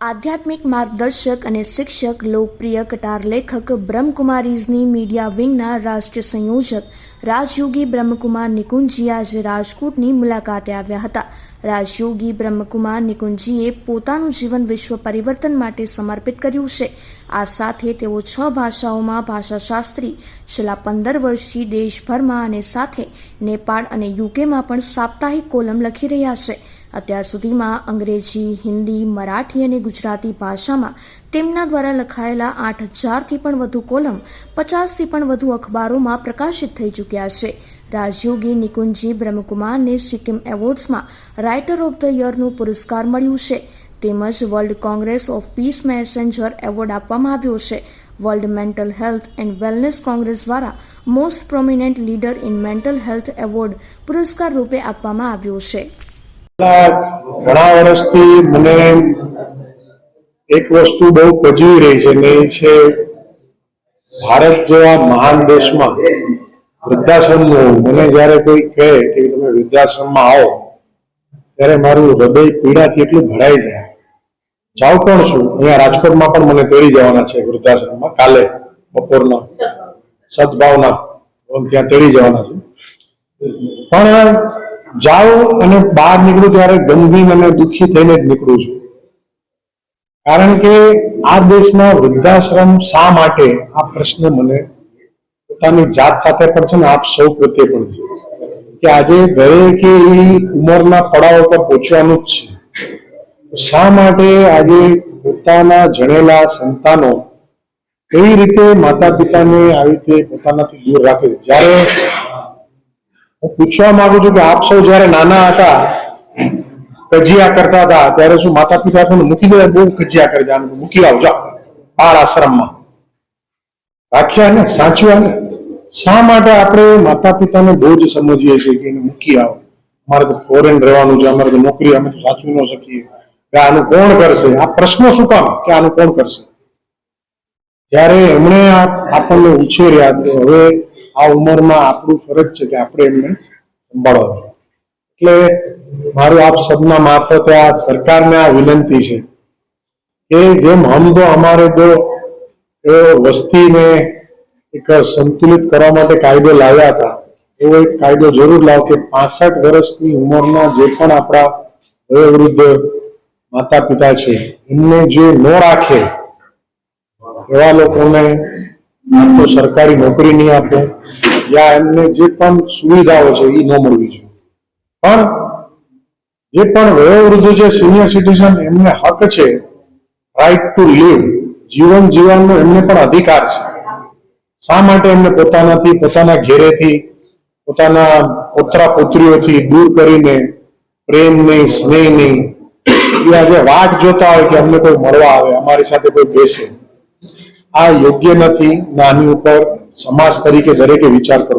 આધ્યાત્મિક માર્ગદર્શક અને શિક્ષક, લોકપ્રિય કટાર લેખક બ્રહ્મકુમારીઝની મીડિયા વિંગના રાષ્ટ્રીય સંયોજક રાજયોગી બ્રહ્મકુમાર નિકુંજી આજે રાજકોટની મુલાકાતે આવ્યા હતા. રાજયોગી બ્રહ્મકુમાર નિકુંજીએ પોતાનું જીવન વિશ્વ પરિવર્તન માટે સમર્પિત કર્યું છે. આ સાથે તેઓ છ ભાષાઓમાં ભાષાશાસ્ત્રી, છેલ્લા પંદર વર્ષથી દેશભરમાં અને સાથે નેપાળ અને યુકેમાં પણ સાપ્તાહિક કોલમ લખી રહ્યા છે. અત્યાર સુધીમાં અંગ્રેજી, હિન્દી, મરાઠી અને ગુજરાતી ભાષામાં તેમના દ્વારા લખાયેલા આઠ હજારથી પણ વધુ કોલમ, પચાસથી પણ વધુ અખબારોમાં પ્રકાશિત થઈ ચૂક્યા છે. રાજયોગી નિકુંજી બ્રહ્મકુમારને સિક્કિમ એવોર્ડ્સમાં રાઇટર ઓફ ધ યરનું પુરસ્કાર મળ્યું છે. તેમજ world congress of peace messenger award આપવામાં આવ્યો છે. World mental health and wellness congress દ્વારા most prominent leader in mental health award પુરસ્કાર રૂપે આપવામાં આવ્યો છે. ઘણા વર્ષથી મને એક વસ્તુ બહુ પજવી રહી છે ને એ છે ભારત જેવા મહાન દેશમાં વૃદ્ધાશ્રમ મને જ્યારે કોઈ કહે કે તમે વૃદ્ધાશ્રમમાં આવો, ત્યારે મારું હૃદય પીડાથી એટલું ભરાઈ જાય. જાઉં પણ છું? અહીંયા રાજકોટમાં પણ મને તેડી જવાના છે વૃદ્ધાશ્રમમાં. કાલે બપોરના સદભાવના ત્યાં તેડી જવાના છું. પણ જાઉં અને બહાર નીકળું ત્યારે ગમગીન અને દુઃખી થઈને જ નીકળું છું. કારણ કે આ દેશમાં વૃદ્ધાશ્રમ શા માટે? આ પ્રશ્ન મને પોતાની જાત સાથે પણ છે ને આપ સૌ પ્રત્યે પણ છે. કે આજે દરેકે ઉંમરના પડાવ પર પહોંચવાનું જ છે. શા માટે આજે પોતાના જણેલા સંતાનો કઈ રીતે માતા પિતાને આવી રીતે પોતાનાથી દૂર રાખે? જ્યારે હું પૂછવા માંગુ છું કે આપ સૌ જયારે નાના હતા, કજિયા કરતા હતા, ત્યારે શું માતા પિતા મૂકી દે બહુ કજિયા કરી જાય મૂકી આવજો બાળ આશ્રમમાં. રાખ્યા ને? સાચવ્યા ને? શા માટે આપણે માતા પિતાને બહુ જ સમજીએ છીએ કે એને મૂકી આવો? અમારે તો ફોરેન રહેવાનું છે, અમારે તો નોકરી, અમે તો સાચવી ન શકીએ. કે આનું કોણ કરશે? આ પ્રશ્ન શું કામ? કે આનું કોણ કરશે? જ્યારે એમણે આપણને ઉછેર્યા, તો હવે આ ઉંમરમાં આપણું ફરજ છે કે આપણે એમને સંભાળવાનું. એટલે મારું આપ સબના મારફતે આ સરકારને આ વિનંતી છે કે જેમ હમ દો અમારે દો એવો વસ્તીને એક સંતુલિત કરવા માટે કાયદો લાવ્યા હતા. એવો એક કાયદો જરૂર લાવો કે પાસઠ વર્ષની ઉંમરના જે પણ આપણા વયોવૃદ્ધ માતા પિતા છે, એમને જે ન રાખે, એવા લોકોને તો સરકારી નોકરી નહીં આપે, યા એમને જે પણ સુવિધાઓ છે એ ન મળવી જોઈએ. પણ જે પણ વયોવૃદ્ધ છે સિનિયર સિટીઝન એમને હક છે રાઈટ ટુ લીવ જીવન જીવવાનો એમને પણ અધિકાર છે. શા માટે એમને પોતાનાથી, પોતાના ઘેરેથી, પોતાના પોતરા પુત્રીઓથી દૂર કરીને પ્રેમ નહીં સ્નેહ સ્નેહની એ આજે વાટ જોતા હોય કે અમને કોઈ મળવા આવે, અમારી સાથે કોઈ બેસે. આ યોગ્ય નથી. નાની ઉપર સમાજ તરીકે દરેકે વિચાર કરવો